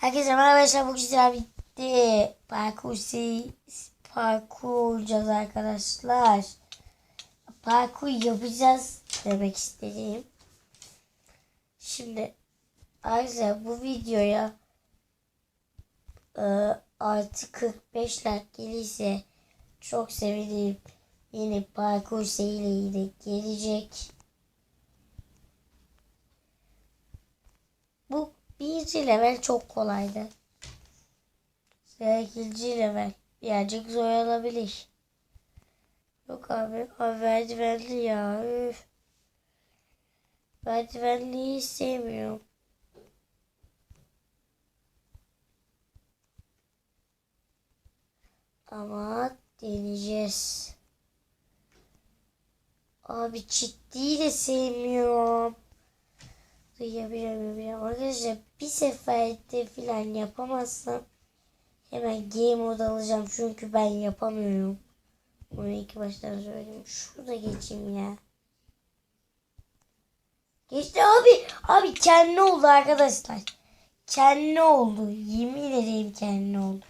Herkese merhaba arkadaşlar. Bugün sizlerle birlikte parkur, parkur olacağız arkadaşlar. Parkur yapacağız demek istediğim. Şimdi arkadaşlar bu videoya e, artı 45 like gelirse çok sevinirim. Yeni parkur serileri gelecek. Bu birinci level çok kolaydı. Sıra ikinci level. Birazcık zor olabilir. Yok abi. Abi merdivenli ya. Üf. Merdivenliyi hiç sevmiyorum. Ama deneyeceğiz. Abi ciddi de sevmiyorum. Duyabiliyorum, duyabiliyorum. Arkadaşlar bir seferde falan yapamazsam hemen game mode alacağım. Çünkü ben yapamıyorum. Bunu ilk baştan söyleyeyim. Şurada geçeyim ya. Geçti abi. Abi kendi oldu arkadaşlar. Kendi oldu. Yemin ederim kendi oldu.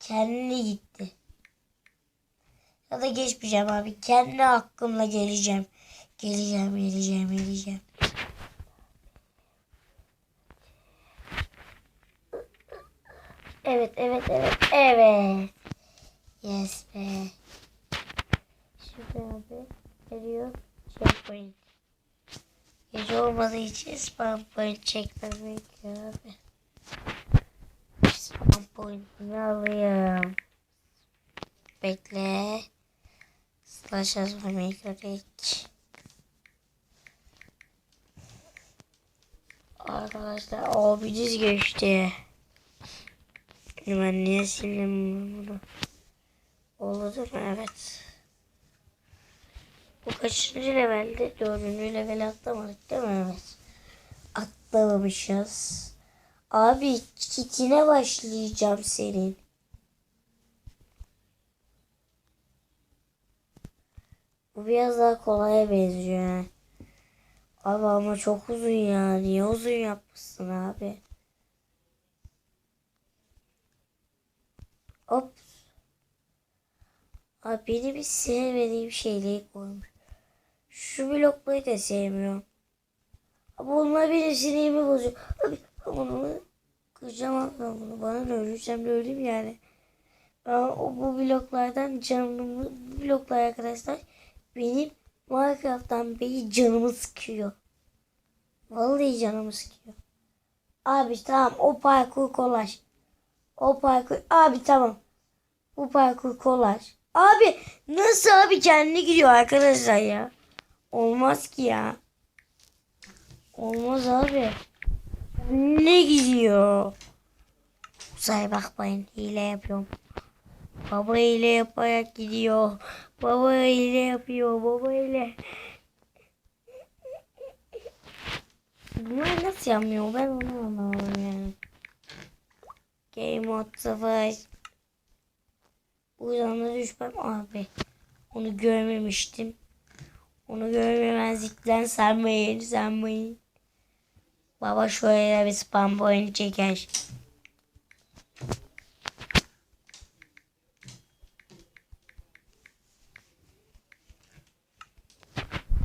Kendi gitti. Ya da geçmeyeceğim abi. Kendi hakkımla geleceğim. Geleceğim, geleceğim, geleceğim. Evet, evet, evet, evet. Yes be. Şimdi abi geliyor. Checkpoint. Gece olmadığı için spam point çekmem gerekiyor abi. Spam point'ini alayım. Bekle. Slash yazmamı gerek. Arkadaşlar düz geçti. Ben niye sildim bunu? Oldu mu? Evet. Bu kaçıncı levelde? Dördüncü level atlamadık değil mi? Evet. Atlamamışız. Abi kitine başlayacağım senin. Bu biraz daha kolaya benziyor. Abi ama çok uzun ya. Niye uzun yapmışsın abi? Hop. Abi benim hiç sevmediğim şeyleri koymuş. Şu blokları da sevmiyorum. Abi onlar benim sinirimi bozuyor. Abi bunu kıracağım ben bunu. Bana ne ölürsem de öleyim yani. Ben o bu bloklardan canımı bu bloklar arkadaşlar benim Minecraft'tan beri canımı sıkıyor. Vallahi canımı sıkıyor. Abi tamam o parkur kolay. O parkur abi tamam. Bu parkur kolay. Abi nasıl abi kendi gidiyor arkadaşlar ya. Olmaz ki ya. Olmaz abi. Ne gidiyor? Uzay bakmayın hile yapıyorum. Baba hile yaparak gidiyor. Baba hile yapıyor. Baba hile. Bunlar nasıl yapmıyor? Ben onu anlamadım yani. Game mode 0. Buradan da düşmem abi. Onu görmemiştim. Onu görmemezlikten sanmayın sanmayın. Baba şöyle bir spam point çeker.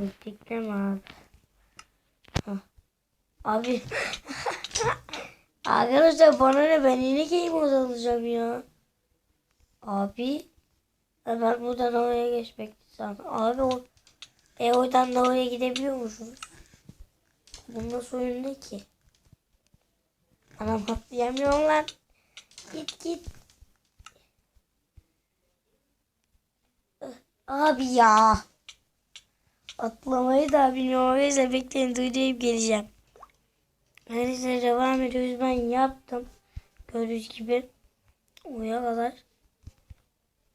Gittik değil mi abi? Hah. Abi. Arkadaşlar bana ne ben yine game mode ya. Abi. Ben buradan oraya geçmek istiyorum. Abi o e oradan da oraya gidebiliyor musunuz? Bu nasıl oyun ne ki? Anam atlayamıyorum lan. Git git. Abi ya. Atlamayı da bilmiyorum. Öyleyse bekleyin duyduğum geleceğim. Neyse devam ediyoruz. Ben yaptım. Gördüğünüz gibi. Oraya kadar.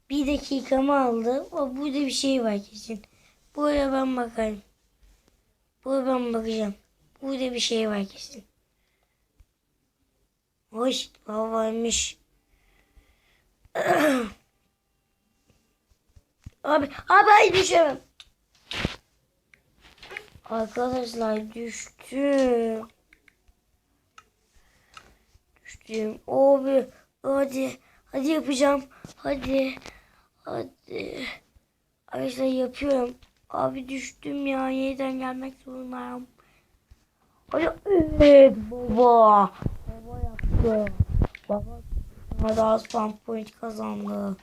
Bir dakikamı aldı. O burada bir şey var kesin. Buraya ben bakarım. Buraya ben bakacağım. Burada bir şey var kesin. Hoş varmış. abi, abi ay düşemem. Arkadaşlar düştüm. Düştüm. Abi hadi. Hadi yapacağım. Hadi. Hadi. Arkadaşlar yapıyorum. Abi düştüm ya. Yeniden gelmek zorundayım. Hadi. Evet baba. Baba yaptı. Baba tane daha spam point kazandı.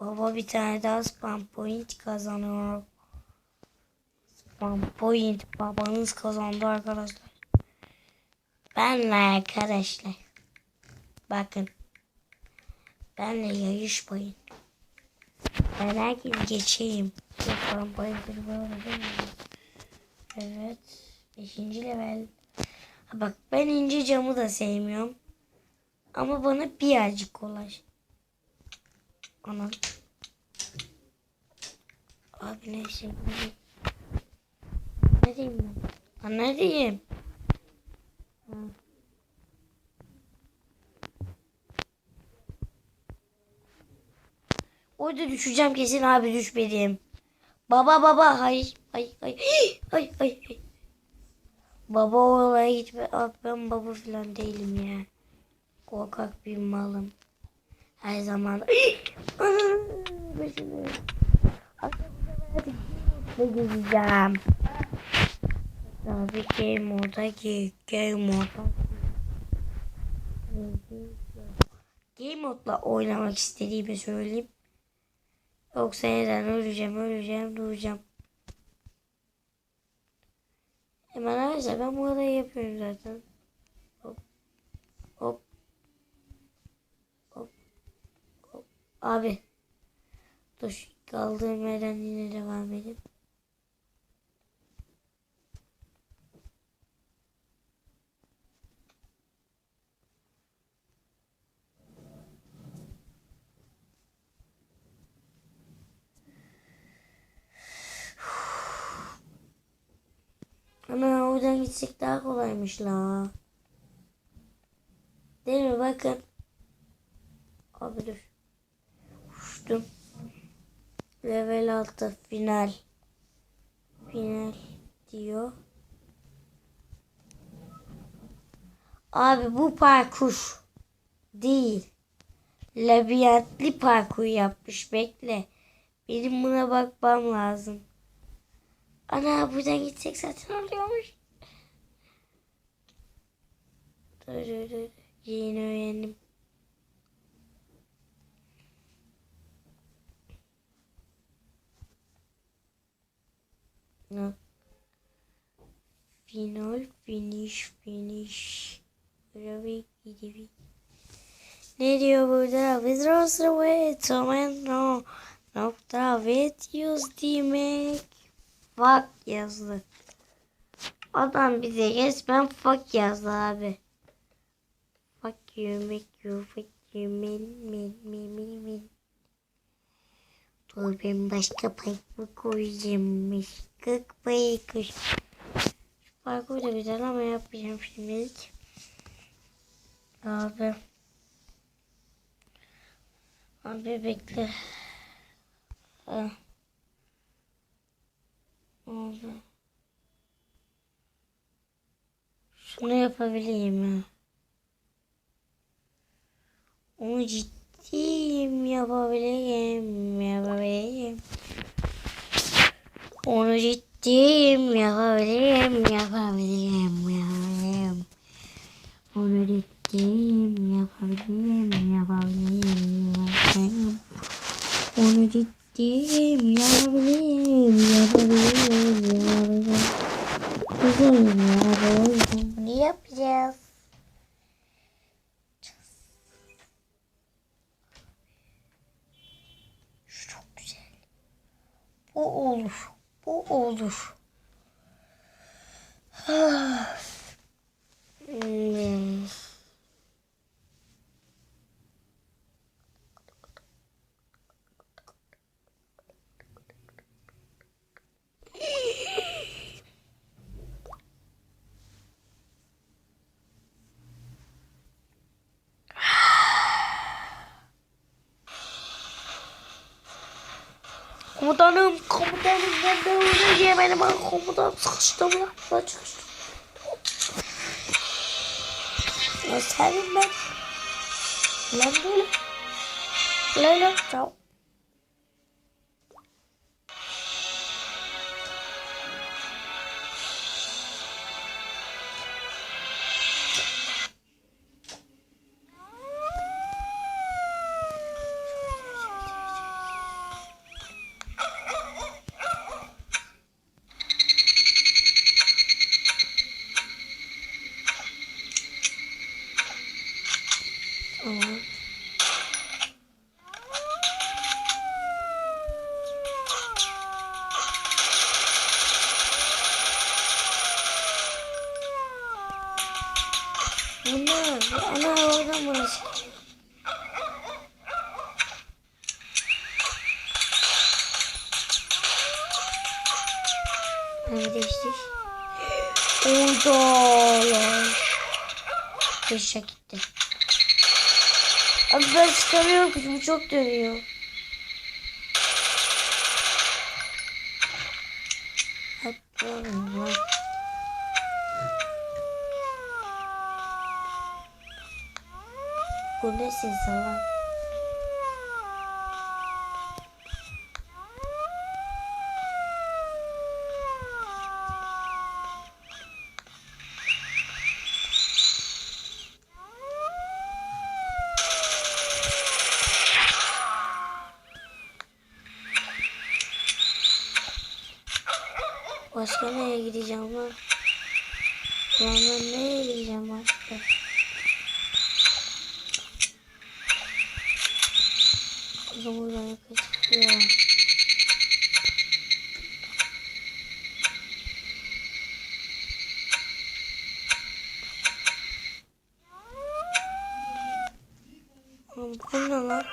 Baba bir tane daha spam point kazanıyor. Spam point babanız kazandı arkadaşlar. Benle arkadaşlar. Bakın. Benle yarışmayın. Ben her gün geçeyim. Yaparım bayılır böyle Evet. Beşinci level. Bak ben ince camı da sevmiyorum. Ama bana birazcık kolay. Ana. Abi neyse. Ne diyeyim ben? Ne diyeyim? Ha. Orada düşeceğim kesin abi düşmedim. Baba baba hayır hayır hayır hayır hayır. hayır. Baba olaya gitme. Abi ben baba falan değilim ya. Korkak bir malım. Her zaman. Başını. Ne gideceğim? Abi game moda ki game moda. Game modla oynamak istediğimi söyleyeyim. Yoksa neden öleceğim öleceğim duracağım. Hemen arkadaşlar ben bu arayı yapıyorum zaten. Hop. Hop. Hop. Hop. Abi. Dur kaldığım yerden yine devam edeyim. Ama oradan gitsek la. Değil mi? Bakın. Abi dur. Uçtum. Level 6 final. Final diyor. Abi bu parkur değil. Labirentli parkur yapmış. Bekle. Benim buna bakmam lazım. Ana buradan gitsek zaten oluyormuş. Dur dur dur. Yeni öğrendim. Final finish finish. Böyle gidiyor. Ne diyor burada? Withdraws away. Tomen no. Nokta with demek. Fuck yazdı. Adam bize resmen fuck yazdı abi. You, fuck you, min, min, min, min. Dur ben başka parkur koyacağım. Kırk parkur. Şu parkur da güzel ama yapmayacağım şimdilik. Abi. Abi bekle. Ah. Oldu. Şunu yapabileyim mi? Onu ciddiyim yapabileyim yapabileyim. Onu ciddiyim yapabileyim yapabileyim yapabileyim. Onu ciddiyim yapabileyim yapabileyim yapabileyim. Onu ciddiyim yapabileyim yapabileyim yapabileyim. Güzelim yapabileyim. Bunu yapacağız. Şu çok güzel. Bu olur. Bu olur. Hmm. Komutanım, komutanım ben de öleceğim benim komutanım sıkıştım ya. Ben sıkıştım. göstereyim ben. Lan böyle. Leyla ciao. Ana, ana. Hadi değiştir. Oyda lan. Eşek gitti. Abi ben çıkamıyorum ki bu çok dönüyor. Hep böyle. Bu ne ses lan? Başka nereye gideceğim ben nereye gideceğim başka? O zaman Oğlum Bu ne lan?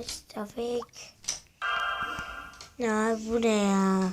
İşte fake. Ya bu ne ya?